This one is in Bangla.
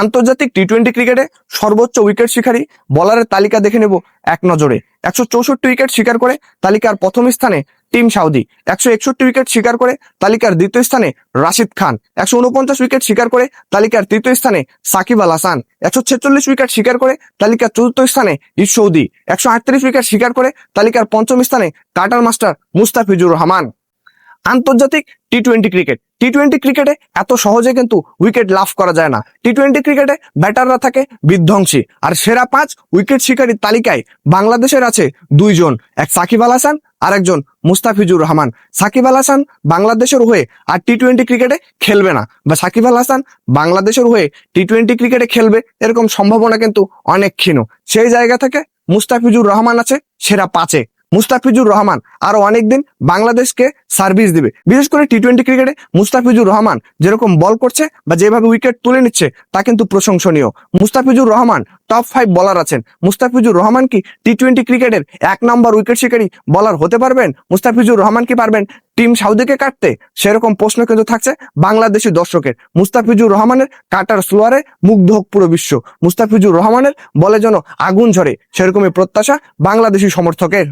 আন্তর্জাতিক টি টোয়েন্টি ক্রিকেটে সর্বোচ্চ উইকেট শিকারী বলারের তালিকা দেখে নেব এক নজরে। একশো চৌষট্টি উইকেট শিকার করে তালিকার প্রথম স্থানে টিম সাউদি। একশো একষট্টি উইকেট শিকার করে তালিকার দ্বিতীয় স্থানে রাশিদ খান। একশো উনপঞ্চাশ উইকেট শিকার করে তালিকার তৃতীয় স্থানে সাকিব আল হাসান। একশো ছেচল্লিশ উইকেট শিকার করে তালিকার চতুর্থ স্থানে ইস সৌদি। একশো আটত্রিশ উইকেট শিকার করে তালিকার পঞ্চম স্থানে কাটার মাস্টার মুস্তাফিজুর রহমান। আন্তর্জাতিক T twenty cricket T twenty ক্রিকেটে এত সহজে কিন্তু উইকেট লাভ করা যায় না। টি টোয়েন্টি ক্রিকেটে ব্যাটাররা থাকে বিধ্বংসী। আর সেরা পাঁচ উইকেট শিকারীর তালিকায় বাংলাদেশের আছে দুইজন। এক সাকিব আল হাসান, আর একজন মুস্তাফিজুর রহমান। সাকিব আল হাসান বাংলাদেশের হয়ে আর টি টোয়েন্টি ক্রিকেটে খেলবে না। বা সাকিব আল হাসান বাংলাদেশের হয়ে টি টোয়েন্টি ক্রিকেটে খেলবে, এরকম সম্ভাবনা কিন্তু অনেক ক্ষীণ সেই জায়গা থেকে মুস্তাফিজুর রহমান আছে সেরা পাঁচে। মুস্তাফিজুর রহমান আরও অনেকদিন বাংলাদেশকে সার্ভিস দিবে। বিশেষ করে টি টোয়েন্টি ক্রিকেটে মুস্তাফিজুর রহমান যেরকম বল করছে বা যেভাবে উইকেট তুলে নিচ্ছে, তা কিন্তু প্রশংসনীয়। মুস্তাফিজুর রহমান টপ ফাইভ বলার আছেন। মুস্তাফিজুর রহমান কি টি টোয়েন্টি ক্রিকেটের এক নম্বর উইকেট শিকারী বলার হতে পারবেন? মুস্তাফিজুর রহমান কি পারবেন টিম সাউদিকে কাটতে? সেরকম প্রশ্ন কিন্তু থাকছে বাংলাদেশি দর্শকের। মুস্তাফিজুর রহমানের কাটার স্লোয়ারে মুগ্ধ হোক পুরো বিশ্ব। মুস্তাফিজুর রহমানের বলে যেন আগুন ঝরে, সেরকমই প্রত্যাশা বাংলাদেশি সমর্থকের।